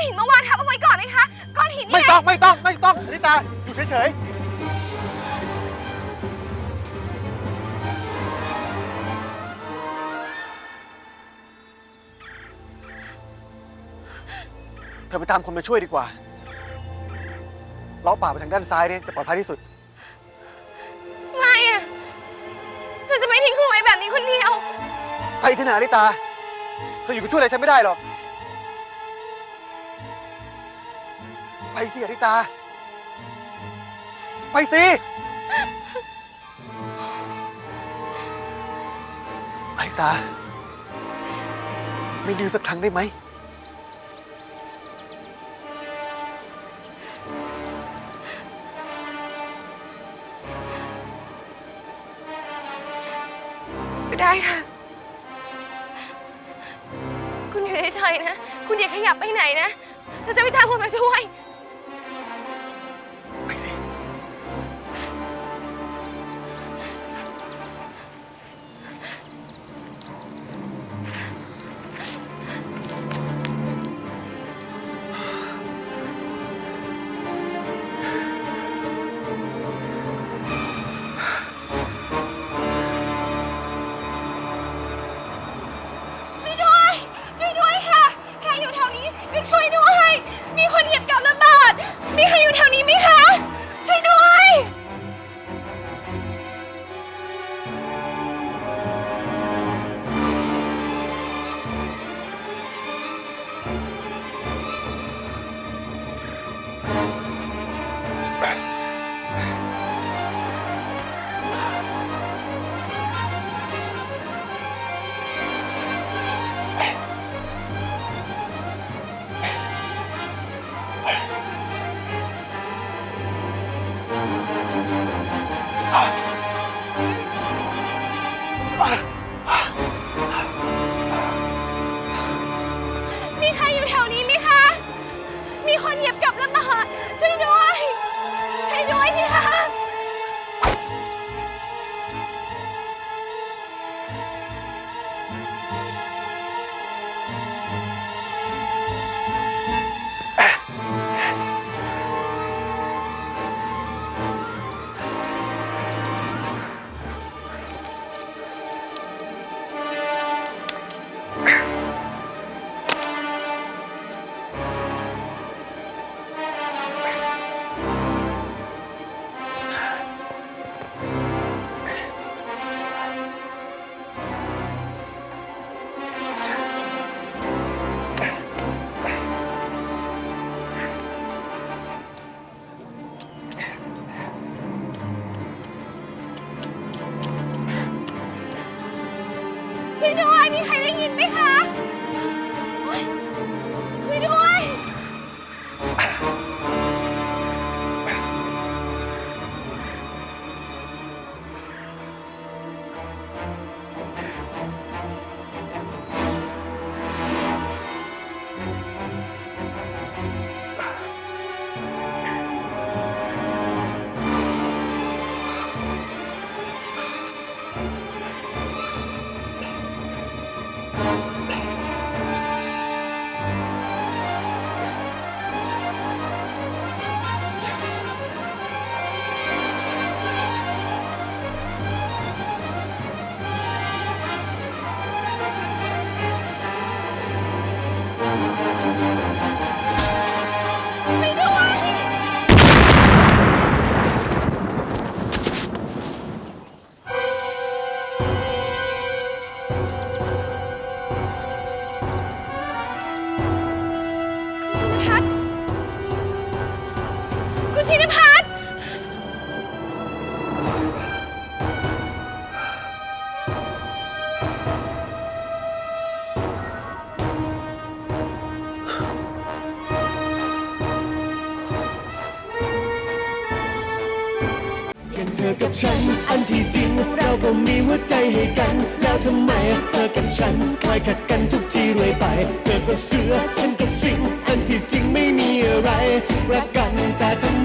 อนหินมาวางทับเอาไว้ก่อนไหมคะ ก้อนหินไม่นี่ต้องไม่ต้องไม่ต้องอนิตาอยู่เฉยๆ เธอไปตามคนมาช่วยดีกว่าล้อป่าไปทางด้านซ้ายเนี่ยจะปลอดภัยที่สุด ไม่อะฉันจะไม่ทิ้งคุณไว้แบบนี้คนเดียว ไปที่ไหนอนิตา เธออยู่กับช่วยอะไรฉันไม่ได้หรอก สิอนิตา ไปสิอนิตา ไม่ดื้อสักครั้งได้ไหม ก็ได้ค่ะ คุณอยู่เฉยๆนะ คุณอย่าขยับไปไหนนะฉันจะไปตามคนมาช่วย มีใครอยู่แถวนี้ไหมคะ มีคนเหยียบกับระเบิดช่วยด้วย ช่วยด้วย มีใครได้ยินไหมคะ กับฉัน อันที่จริงเราก็มีหัวใจให้กัน แล้วทำไมเธอกับฉันคอยขัดกันทุกทีเรื่อยไป เธอก็เสือฉันก็สิง อันที่จริงไม่มีอะไรรักกันแต่ทำ